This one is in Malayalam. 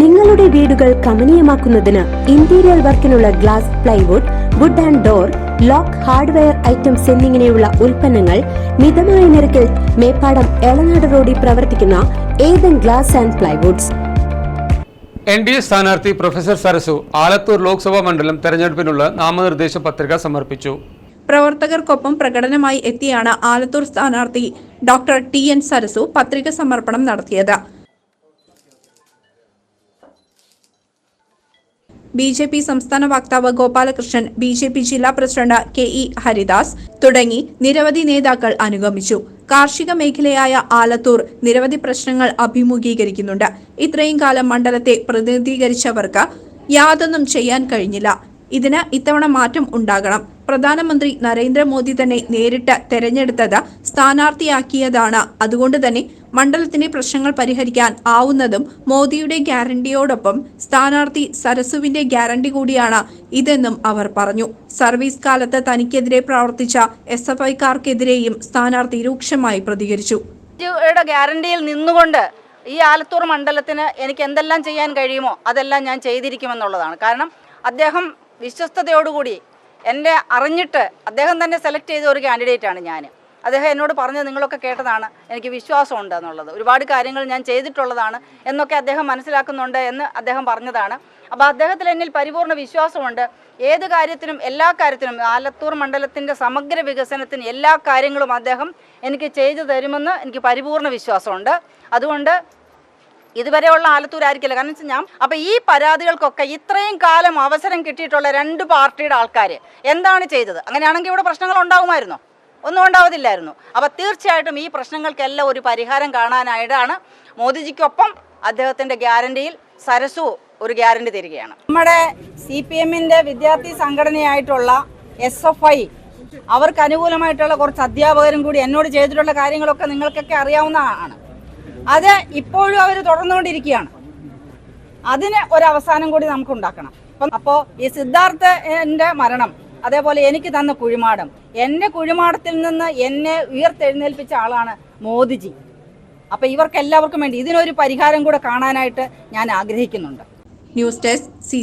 നിങ്ങളുടെ വീടുകൾ കമനീയമാക്കുന്നതിന് interior വർക്കിനുള്ള glass plywood wood and door lock hardware items എന്നിങ്ങനെയുള്ള ഉൽപ്പന്നങ്ങൾ മിതമായ നിരക്കിൽ മേപ്പാടം എളനാട് റോഡിൽ പ്രവർത്തിക്കുന്ന Ethan glass and plywoods N D A സ്ഥാനാർത്ഥി പ്രൊഫസർ സരസു ആലത്തൂർ ലോക്സഭാ മണ്ഡലം തെരഞ്ഞെടുപ്പിനുള്ള നാമനിർദ്ദേശ പത്രിക സമർപ്പിച്ചു. പ്രവർത്തകർക്കൊപ്പം പ്രകടനമായി എത്തിയാണ് ആലത്തൂർ സ്ഥാനാർത്ഥി ഡോക്ടർ ടി എൻ സരസു പത്രിക സമർപ്പണം നടത്തിയത്. ബി ജെ പി സംസ്ഥാന വക്താവ് ഗോപാലകൃഷ്ണൻ ബി ജെ പി ജില്ലാ പ്രസിഡന്റ് കെ ഇ ഹരിദാസ് തുടങ്ങി നിരവധി നേതാക്കൾ അനുഗമിച്ചു. കാർഷിക മേഖലയായ ആലത്തൂർ നിരവധി പ്രശ്നങ്ങൾ അഭിമുഖീകരിക്കുന്നുണ്ട്. ഇത്രയും കാലം മണ്ഡലത്തെ പ്രതിനിധീകരിച്ചവർക്ക് യാതൊന്നും ചെയ്യാൻ കഴിഞ്ഞില്ല. ഇതിന് ഇത്തവണ മാറ്റം ഉണ്ടാകണം. പ്രധാനമന്ത്രി നരേന്ദ്രമോദി തന്നെ നേരിട്ട് തെരഞ്ഞെടുത്തത് സ്ഥാനാർത്ഥിയാക്കിയതാണ്. അതുകൊണ്ട് തന്നെ മണ്ഡലത്തിന്റെ പ്രശ്നങ്ങൾ പരിഹരിക്കാൻ ആവുന്നതും മോദിയുടെ ഗ്യാരണ്ടിയോടൊപ്പം സ്ഥാനാർത്ഥി സരസുവിന്റെ ഗ്യാരണ്ടി കൂടിയാണ് ഇതെന്നും അവർ പറഞ്ഞു. സർവീസ് കാലത്ത് തനിക്കെതിരെ പ്രവർത്തിച്ച എസ് എഫ് ഐക്കാർക്കെതിരെയും സ്ഥാനാർത്ഥി രൂക്ഷമായി പ്രതികരിച്ചു. ഗ്യാരണ്ടിയിൽ നിന്നുകൊണ്ട് ഈ ആലത്തൂർ മണ്ഡലത്തിന് എനിക്ക് എന്തെല്ലാം ചെയ്യാൻ കഴിയുമോ അതെല്ലാം ഞാൻ ചെയ്തിരിക്കുമെന്നുള്ളതാണ്. കാരണം അദ്ദേഹം വിശ്വസ്തയോടുകൂടി എന്നെ അറിഞ്ഞിട്ട് അദ്ദേഹം തന്നെ സെലക്ട് ചെയ്ത ഒരു കാൻഡിഡേറ്റാണ് ഞാൻ അദ്ദേഹം എന്നോട് പറഞ്ഞത് നിങ്ങളൊക്കെ കേട്ടതാണ് എനിക്ക് വിശ്വാസമുണ്ട് എന്നുള്ളത്. ഒരുപാട് കാര്യങ്ങൾ ഞാൻ ചെയ്തിട്ടുള്ളതാണ് എന്നൊക്കെ അദ്ദേഹം മനസ്സിലാക്കുന്നുണ്ട് എന്ന് അദ്ദേഹം പറഞ്ഞതാണ്. അപ്പോൾ അദ്ദേഹത്തിൽ എന്നിൽ പരിപൂർണ വിശ്വാസമുണ്ട്. ഏത് കാര്യത്തിനും എല്ലാ കാര്യത്തിനും ആലത്തൂർ മണ്ഡലത്തിന്റെ സമഗ്ര വികസനത്തിന് എല്ലാ കാര്യങ്ങളും അദ്ദേഹം എനിക്ക് ചെയ്തു തരുമെന്ന് എനിക്ക് പരിപൂർണ വിശ്വാസമുണ്ട്. അതുകൊണ്ട് ഇതുവരെയുള്ള ആലത്തൂരായിരിക്കില്ല. കാരണം വെച്ചാൽ ഞാൻ അപ്പൊ ഈ പരാതികൾക്കൊക്കെ ഇത്രയും കാലം അവസരം കിട്ടിയിട്ടുള്ള രണ്ട് പാർട്ടിയുടെ ആൾക്കാർ എന്താണ് ചെയ്തത്? അങ്ങനെയാണെങ്കിൽ ഇവിടെ പ്രശ്നങ്ങൾ ഉണ്ടാകുമായിരുന്നോ ഒന്നും ഉണ്ടാവത്തില്ലായിരുന്നു അപ്പൊ തീർച്ചയായിട്ടും ഈ പ്രശ്നങ്ങൾക്കെല്ലാം ഒരു പരിഹാരം കാണാനായിട്ടാണ് മോദിജിക്കൊപ്പം അദ്ദേഹത്തിന്റെ ഗ്യാരണ്ടിയിൽ സരസു ഒരു ഗ്യാരണ്ടി തരികയാണ്. നമ്മുടെ സി പി എമ്മിന്റെ വിദ്യാർത്ഥി സംഘടനയായിട്ടുള്ള എസ് എഫ് ഐ അവർക്ക് അനുകൂലമായിട്ടുള്ള കുറച്ച് അധ്യാപകരും കൂടി എന്നോട് ചെയ്തിട്ടുള്ള കാര്യങ്ങളൊക്കെ നിങ്ങൾക്കൊക്കെ അറിയാവുന്നതാണ്. അത് ഇപ്പോഴും അവർ തുടർന്നുകൊണ്ടിരിക്കുകയാണ്. അതിന് ഒരു അവസാനം കൂടി നമുക്ക് ഉണ്ടാക്കണം അപ്പം അപ്പോൾ ഈ സിദ്ധാർത്ഥന്റെ മരണം അതേപോലെ എനിക്ക് തന്ന കുഴിമാടം എന്റെ കുഴിമാടത്തിൽ നിന്ന് എന്നെ ഉയർത്തെഴുന്നേൽപ്പിച്ച ആളാണ് മോദിജി. അപ്പം ഇവർക്ക് എല്ലാവർക്കും വേണ്ടി ഇതിനൊരു പരിഹാരം കൂടെ കാണാനായിട്ട് ഞാൻ ആഗ്രഹിക്കുന്നുണ്ട്. News desk C